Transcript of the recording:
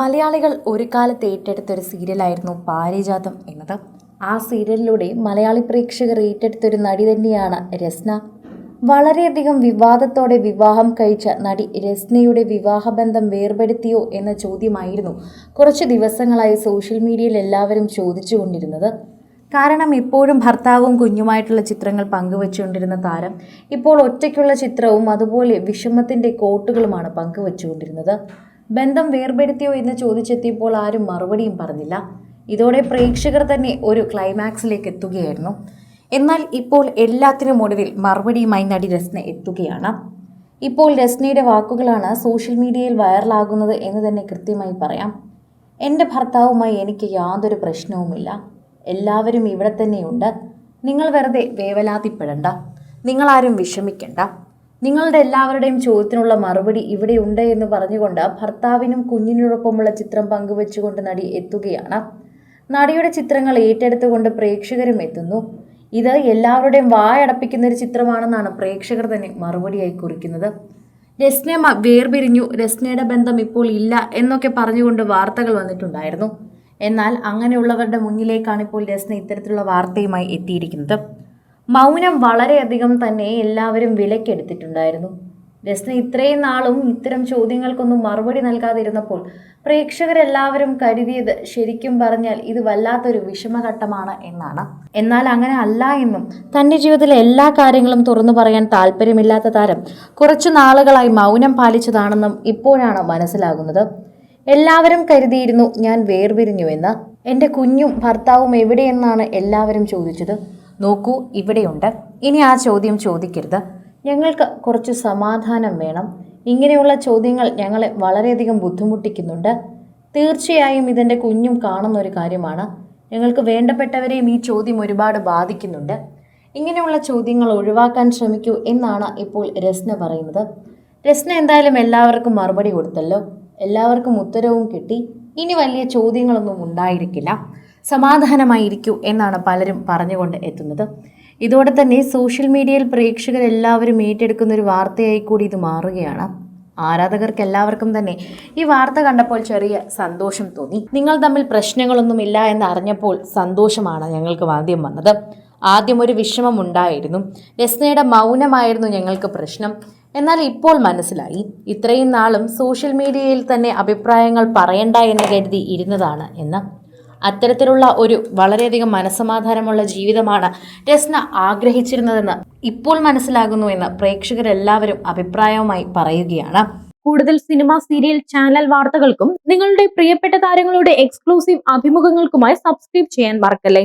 മലയാളികൾ ഒരു കാലത്ത് ഏറ്റെടുത്തൊരു സീരിയലായിരുന്നു പാരിജാതം എന്നത്. ആ സീരിയലിലൂടെ മലയാളി പ്രേക്ഷകർ ഏറ്റെടുത്തൊരു നടി തന്നെയാണ് രസ്ന. വളരെയധികം വിവാദത്തോടെ വിവാഹം കഴിച്ച നടി രസ്നയുടെ വിവാഹബന്ധം വേർപെടുത്തിയോ എന്ന ചോദ്യമായിരുന്നു കുറച്ച് ദിവസങ്ങളായി സോഷ്യൽ മീഡിയയിൽ എല്ലാവരും ചോദിച്ചുകൊണ്ടിരുന്നത്. കാരണം ഇപ്പോഴും ഭർത്താവും കുഞ്ഞുമായിട്ടുള്ള ചിത്രങ്ങൾ പങ്കുവച്ചുകൊണ്ടിരുന്ന താരം ഇപ്പോൾ ഒറ്റയ്ക്കുള്ള ചിത്രവും അതുപോലെ വിഷമത്തിന്റെ കോട്ടുകളുമാണ് പങ്കുവച്ചുകൊണ്ടിരുന്നത്. ബന്ധം വേർപെടുത്തിയോ എന്ന് ചോദിച്ചെത്തിയപ്പോൾ ആരും മറുപടിയും പറഞ്ഞില്ല. ഇതോടെ പ്രേക്ഷകർ തന്നെ ഒരു ക്ലൈമാക്സിലേക്ക് എത്തുകയായിരുന്നു. എന്നാൽ ഇപ്പോൾ എല്ലാത്തിനും ഒടുവിൽ മറുപടിയുമായി നടി രസ്ന എത്തുകയാണ്. ഇപ്പോൾ രസ്നയുടെ വാക്കുകളാണ് സോഷ്യൽ മീഡിയയിൽ വൈറലാകുന്നത് എന്ന് തന്നെ കൃത്യമായി പറയാം. എന്റെ ഭർത്താവുമായി എനിക്ക് യാതൊരു പ്രശ്നവുമില്ല. എല്ലാവരും ഇവിടെ തന്നെയുണ്ട്. നിങ്ങൾ വെറുതെ വേവലാതിപ്പെടണ്ട. നിങ്ങളാരും വിഷമിക്കണ്ട. നിങ്ങളുടെ എല്ലാവരുടെയും ചോദ്യത്തിനുള്ള മറുപടി ഇവിടെ ഉണ്ട് എന്ന് പറഞ്ഞുകൊണ്ട് ഭർത്താവിനും കുഞ്ഞിനോടൊപ്പമുള്ള ചിത്രം പങ്കുവെച്ചുകൊണ്ട് നടി എത്തുകയാണ്. നടിയുടെ ചിത്രങ്ങൾ ഏറ്റെടുത്തുകൊണ്ട് പ്രേക്ഷകരും എത്തുന്നു. ഇത് എല്ലാവരുടെയും വായടപ്പിക്കുന്ന ഒരു ചിത്രമാണെന്നാണ് പ്രേക്ഷകർ തന്നെ മറുപടിയായി കുറിക്കുന്നത്. രസ്നെ വേർപിരിഞ്ഞു രസ്നയുടെ ബന്ധം ഇപ്പോൾ ഇല്ല എന്നൊക്കെ പറഞ്ഞുകൊണ്ട് വാർത്തകൾ വന്നിട്ടുണ്ടായിരുന്നു. എന്നാൽ അങ്ങനെയുള്ളവരുടെ മുന്നിലേക്കാണ് ഇപ്പോൾ രസ്ന ഇത്തരത്തിലുള്ള വാർത്തയുമായി എത്തിയിരിക്കുന്നത്. മൗനം വളരെയധികം തന്നെ എല്ലാവരും വിലക്കെടുത്തിട്ടുണ്ടായിരുന്നു. രസ്ന ഇത്രയും നാളും ഇത്തരം ചോദ്യങ്ങൾക്കൊന്നും മറുപടി നൽകാതിരുന്നപ്പോൾ പ്രേക്ഷകരെല്ലാവരും കരുതിയത് ശരിക്കും പറഞ്ഞാൽ ഇത് വല്ലാത്തൊരു വിഷമഘട്ടമാണ് എന്നാണ്. എന്നാൽ അങ്ങനെ അല്ല എന്നും തന്റെ ജീവിതത്തിലെ എല്ലാ കാര്യങ്ങളും തുറന്നു പറയാൻ താല്പര്യമില്ലാത്ത താരം കുറച്ചു നാളുകളായി മൗനം പാലിച്ചതാണെന്നും ഇപ്പോഴാണ് മനസ്സിലാകുന്നത്. എല്ലാവരും കരുതിയിരുന്നു ഞാൻ വേർപിരിഞ്ഞുവെന്ന്. എന്റെ കുഞ്ഞും ഭർത്താവും എവിടെയെന്നാണ് എല്ലാവരും ചോദിച്ചത്. നോക്കൂ ഇവിടെയുണ്ട്. ഇനി ആ ചോദ്യം ചോദിക്കരുത്. ഞങ്ങൾക്ക് കുറച്ച് സമാധാനം വേണം. ഇങ്ങനെയുള്ള ചോദ്യങ്ങൾ ഞങ്ങളെ വളരെയധികം ബുദ്ധിമുട്ടിക്കുന്നുണ്ട്. തീർച്ചയായും ഇതിന്റെ കുഞ്ഞും കാണുന്ന ഒരു കാര്യമാണ്. ഞങ്ങൾക്ക് വേണ്ടപ്പെട്ടവരെയും ഈ ചോദ്യം ഒരുപാട് ബാധിക്കുന്നുണ്ട്. ഇങ്ങനെയുള്ള ചോദ്യങ്ങൾ ഒഴിവാക്കാൻ ശ്രമിക്കൂ എന്നാണ് ഇപ്പോൾ രസ്ന പറയുന്നത്. രസ്ന എന്തായാലും എല്ലാവർക്കും മറുപടി കൊടുത്തല്ലോ. എല്ലാവർക്കും ഉത്തരവും കിട്ടി. ഇനി വലിയ ചോദ്യങ്ങളൊന്നും ഉണ്ടായിരിക്കില്ല. സമാധാനമായിരിക്കൂ എന്നാണ് പലരും പറഞ്ഞുകൊണ്ട് എത്തുന്നത്. ഇതോടെ തന്നെ സോഷ്യൽ മീഡിയയിൽ പ്രേക്ഷകർ എല്ലാവരും ഏറ്റെടുക്കുന്ന ഒരു വാർത്തയായി കൂടി ഇത് മാറുകയാണ്. ആരാധകർക്ക് എല്ലാവർക്കും തന്നെ ഈ വാർത്ത കണ്ടപ്പോൾ ചെറിയ സന്തോഷം തോന്നി. നിങ്ങൾ തമ്മിൽ പ്രശ്നങ്ങളൊന്നുമില്ല എന്ന് അറിഞ്ഞപ്പോൾ സന്തോഷമാണ് ഞങ്ങൾക്ക് ആദ്യം വന്നത്. ആദ്യം ഒരു വിഷമം ഉണ്ടായിരുന്നു രസ്നയുടെ മൗനമായിരുന്നു ഞങ്ങൾക്ക് പ്രശ്നം. എന്നാൽ ഇപ്പോൾ മനസ്സിലായി. ഇത്രയും നാളും സോഷ്യൽ മീഡിയയിൽ തന്നെ അഭിപ്രായങ്ങൾ പറയണ്ട എന്ന് കരുതി ഇരുന്നതാണ് എന്ന്. അത്തരത്തിലുള്ള ഒരു വളരെയധികം മനസ്സമാധാനമുള്ള ജീവിതമാണ് രസ്ന ആഗ്രഹിച്ചിരുന്നതെന്ന് ഇപ്പോൾ മനസ്സിലാകുന്നു എന്ന് പ്രേക്ഷകരെല്ലാവരും അഭിപ്രായവുമായി പറയുകയാണ്. കൂടുതൽ സിനിമ സീരിയൽ ചാനൽ വാർത്തകൾക്കും നിങ്ങളുടെ പ്രിയപ്പെട്ട താരങ്ങളുടെ എക്സ്ക്ലൂസീവ് അഭിമുഖങ്ങൾക്കുമായി സബ്സ്ക്രൈബ് ചെയ്യാൻ മറക്കല്ലേ?